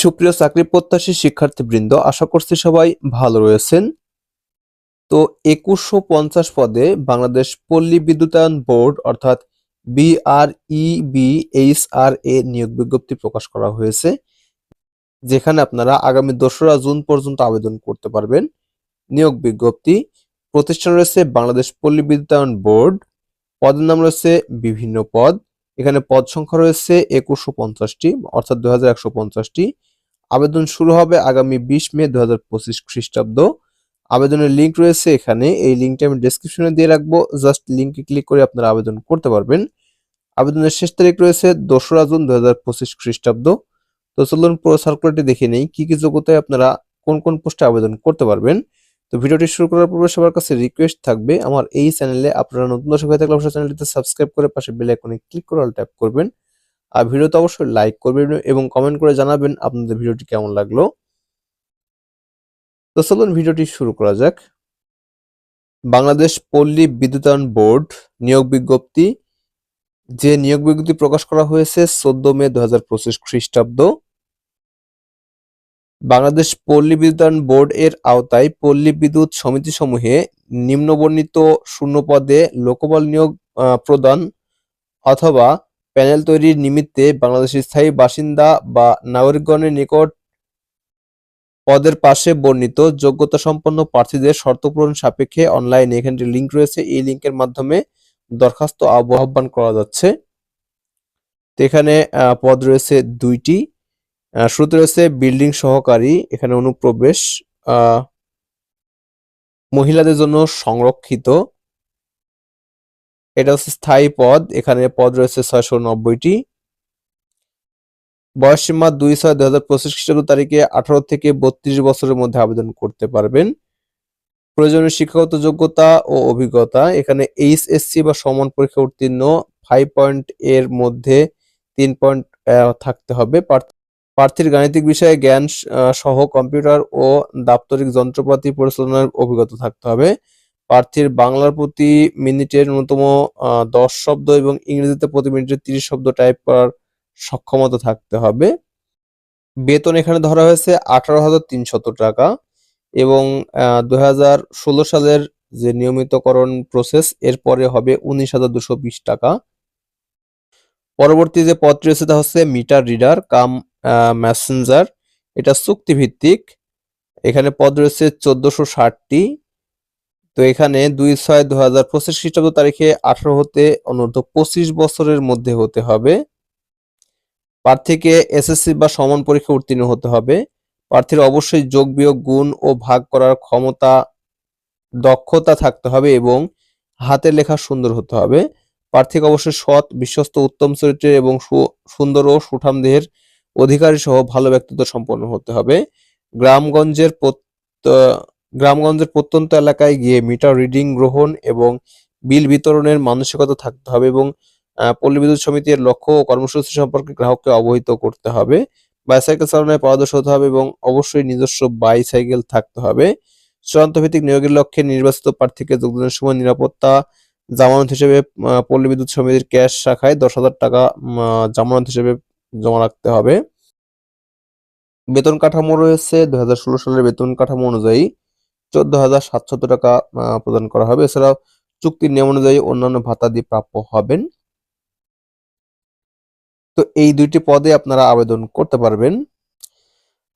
সুপ্রিয় চাকরি প্রত্যাশী শিক্ষার্থীবৃন্দ, আশা করছি সবাই ভালো রয়েছেন। তো একুশশো পঞ্চাশ পদে বাংলাদেশ পল্লী বিদ্যুতায়ন বোর্ড, অর্থাৎ বিআরইবিএইচআর এ নিয়োগ বিজ্ঞপ্তি প্রকাশ করা হয়েছে, যেখানে আপনারা আগামী দোসরা জুন পর্যন্ত আবেদন করতে পারবেন। নিয়োগ বিজ্ঞপ্তি, প্রতিষ্ঠান রয়েছে বাংলাদেশ পল্লী বিদ্যুতায়ন বোর্ড, পদের নাম রয়েছে বিভিন্ন পদ, এখানে পদ সংখ্যা রয়েছে একুশশো পঞ্চাশটি, অর্থাৎ দুই হাজার একশো পঞ্চাশটি। আবেদন শুরু হবে আগামী বিশ মে দু হাজার পঁচিশ খ্রিস্টাব্দ। আবেদনের লিঙ্ক রয়েছে এখানে। এই লিঙ্কটা আমি ডেসক্রিপশনে দিয়ে রাখব। জাস্ট লিঙ্কে ক্লিক করে আপনারা আবেদন করতে পারবেন। আবেদনের শেষ তারিখ রয়েছে দোসরা জুন দু হাজার পঁচিশ খ্রিস্টাব্দ। তো চলুন পুরো সার্কুলারটি দেখে নেই। কি কি যোগ্যতায় আপনারা কোন কোন পোস্টে আবেদন করতে পারবেন? তো ভিডিওটি শুরু করার পূর্বে সবার কাছে রিকোয়েস্ট থাকবে, আমার এই চ্যানেলে আপনারা নতুন দর্শক হয়ে থাকলে অবশ্যই চ্যানেলটিতে সাবস্ক্রাইব করে পাশে বেল আইকনে ক্লিক করে অল ট্যাপ করবেন। আর ভিডিওতে অবশ্যই লাইক করবেন এবং কমেন্ট করে জানাবেন আপনাদের ভিডিওটি কেমন লাগল। তো চলুন ভিডিওটি শুরু করা যাক। বাংলাদেশ পল্লী বিদ্যুতায়ন বোর্ড নিয়োগ বিজ্ঞপ্তি। যে নিয়োগ বিজ্ঞপ্তি প্রকাশ করা হয়েছে চোদ্দ মে দু হাজার পঁচিশ খ্রিস্টাব্দ। বাংলাদেশ পল্লী বিদ্যুতায়ন বোর্ড এর আওতায় পল্লী বিদ্যুৎ সমিতি সমূহে নিম্নবর্ণিত শূন্য পদে লোকবল নিয়োগ প্রদান অথবা প্যানেল তৈরির নিমিত্তে বাংলাদেশের স্থায়ী বাসিন্দা বা নাগরিকগণের নিকট পদের পাশে বর্ণিত যোগ্যতা সম্পন্ন প্রার্থীদের শর্ত পূরণ সাপেক্ষে অনলাইনে এখানে লিঙ্ক রয়েছে। এই লিঙ্কের মাধ্যমে দরখাস্ত আহ্বান করা যাচ্ছে। তো এখানে পদ রয়েছে দুইটি। শুরুতে রয়েছে বিল্ডিং সহকারী, এখানে অনুপ্রবেশ। মহিলাদের জন্য সংরক্ষিত। এটা হচ্ছে স্থায়ী পদ, এখানে পদ রয়েছে ছয়শো নব্বইটি। বয়সসীমা দুই ছয় দুই হাজার পঁচিশ খ্রিস্টাব্দ তারিখে আঠারো থেকে বত্রিশ বছরের মধ্যে আবেদন করতে পারবেন। প্রয়োজনীয় শিক্ষাগত যোগ্যতা ও অভিজ্ঞতা, এখানে এইচএসসি বা সমান পরীক্ষা উত্তীর্ণ ফাইভ পয়েন্ট এর মধ্যে তিন পয়েন্ট থাকতে হবে। প্রার্থীর গাণিতিক বিষয়ে জ্ঞান সহ কম্পিউটার ও দাপ্তরিক যন্ত্রপাতি পরিচালনার অভিজ্ঞতা থাকতে হবে। প্রার্থীর বাংলার প্রতি মিনিটের ন্যূনতম দশ শব্দ এবং ইংরেজিতে প্রতি মিনিটে তিরিশ শব্দ টাইপ করার সক্ষমতা থাকতে হবে। বেতন এখানে ধরা হয়েছে আঠারো হাজার তিনশত টাকা এবং দু হাজার ষোলো সালের যে নিয়মিতকরণ প্রসেস এরপরে হবে উনিশ হাজার দুশো বিশ টাকা। পরবর্তী যে পদটি রয়েছে তা হচ্ছে মিটার রিডার, কাম মেসেঞ্জার। এটা চুক্তিভিত্তিক। এখানে পদ রয়েছে চোদ্দশো ষাটটি। তো এখানে দুই ছয় দু হাজার পঁচিশ খ্রিস্টাব্দ তারিখে আঠারো হতে অনূর্ধ্ব পঁচিশ বছরের মধ্যে হতে হবে। প্রার্থীকে এসএসসি বা সমান পরীক্ষা উত্তীর্ণ হতে হবে। প্রার্থীর অবশ্যই যোগ, বিয়োগ, গুণ ও ভাগ করার ক্ষমতা, দক্ষতা থাকতে হবে এবং হাতের লেখা সুন্দর হতে হবে। প্রার্থীকে অবশ্যই সৎ, বিশ্বস্ত, উত্তম চরিত্রের এবং সুন্দর ও সুঠাম দেহের অধিকারী সহ ভালো ব্যক্তিত্ব সম্পন্ন হতে হবে। গ্রামগঞ্জের গ্রামগঞ্জের প্রত্যন্ত এলাকায় গিয়ে মিটার, রিডিং, গ্রহণ এবং বিল বিতরণের মানসিকতা থাকতে হবে এবং পল্লী বিদ্যুৎ সমিতির লক্ষ্য ও কর্মসূচি সম্পর্কে গ্রাহককে অবহিত করতে হবে। বাইসাইকেল চালনায় পারদর্শী হতে হবে এবং অবশ্যই নিজস্ব বাইসাইকেল থাকতে হবে। চূড়ান্ত ভিত্তিক নিয়োগের লক্ষ্যে নির্বাচিত প্রার্থীকে যোগদানের সময় নিরাপত্তা জামানত হিসেবে পল্লী বিদ্যুৎ সমিতির ক্যাশ শাখায় দশ হাজার টাকা জামানত হিসেবে জমা রাখতে হবে। বেতন কাঠামো রয়েছে দুই হাজার ষোলো সালের বেতন কাঠামো অনুযায়ী। চোদ্দ হাজার সাতশত টাকা প্রদান করা হবে। এছাড়াও চুক্তির নিয়ম অনুযায়ী অন্যান্য ভাতা দিয়ে প্রাপ্য হবেন। তো এই দুইটি পদে আপনারা আবেদন করতে পারবেন।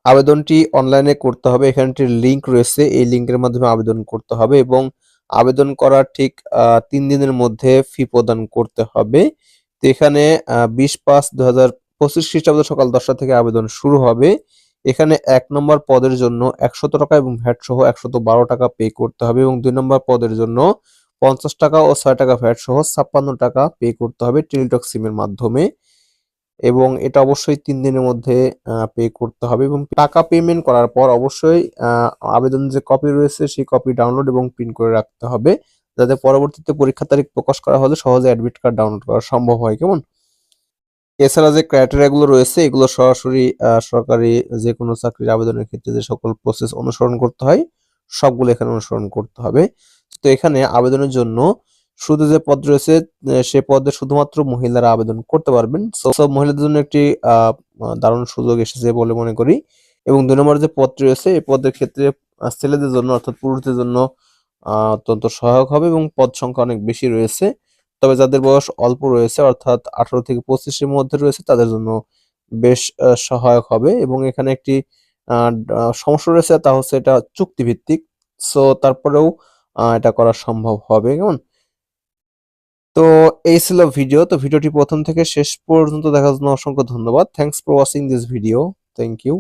আবেদনটি অনলাইনে করতে হবে। এখানে একটি লিঙ্ক রয়েছে। এই লিঙ্কের মাধ্যমে আবেদন করতে হবে এবং আবেদন করার ঠিক তিন দিনের মধ্যে ফি প্রদান করতে হবে। তো এখানে বিশ পাঁচ দু হাজার পঁচিশ খ্রিস্টাব্দ সকাল দশটা থেকে আবেদন শুরু হবে। এখানে এক নম্বর পদের জন্য একশত টাকা এবং ভ্যাট সহ একশত বারো টাকা পে করতে হবে এবং দুই নম্বর পদের জন্য পঞ্চাশ টাকা ও ছয় টাকা ভ্যাট সহ ছাপ্পান্ন টাকা পে করতে হবে টেলিটক সিমের মাধ্যমে। এবং এটা অবশ্যই তিন দিনের মধ্যে পে করতে হবে এবং টাকা পেমেন্ট করার পর অবশ্যই আবেদন যে কপি রয়েছে সেই কপি ডাউনলোড এবং প্রিন্ট করে রাখতে হবে। যাতে পরবর্তীতে পরীক্ষা তারিখ প্রকাশ করা হলে সহজে অ্যাডমিট কার্ড ডাউনলোড করা সম্ভব হয়। কেমন? এছাড়া যে ক্রাইটেরিয়া গুলো রয়েছে, এগুলো সরাসরি সরকারি যে কোনো চাকরির আবেদনের ক্ষেত্রে যে সকল প্রসেস অনুসরণ করতে হয়, সবগুলো এখানে অনুসরণ করতে হবে। তো এখানে আবেদনের জন্য শুধু যে পদ রয়েছে সে পদে শুধুমাত্র মহিলারা আবেদন করতে পারবেন। সব মহিলাদের জন্য একটি দারুণ সুযোগ এসেছে বলে মনে করি। এবং দুই নম্বর যে পদ রয়েছে, এই পদের ক্ষেত্রে ছেলেদের জন্য অর্থাৎ পুরুষদের জন্য অত্যন্ত সহায়ক হবে এবং পদ সংখ্যা অনেক বেশি রয়েছে। তবে যাদের বয়স অল্প রয়েছে, অর্থাৎ আঠারো থেকে পঁচিশের মধ্যে রয়েছে, তাদের জন্য বেশ সহায়ক হবে। এবং এখানে একটি সমস্যা রয়েছে, তা হচ্ছে এটা চুক্তিভিত্তিক। সো, তারপরেও এটা করা সম্ভব হবে। কেমন? তো, এই ছিল ভিডিও। তো, ভিডিওটি প্রথম থেকে শেষ পর্যন্ত দেখার জন্য অসংখ্য ধন্যবাদ। Thanks for watching this video thank you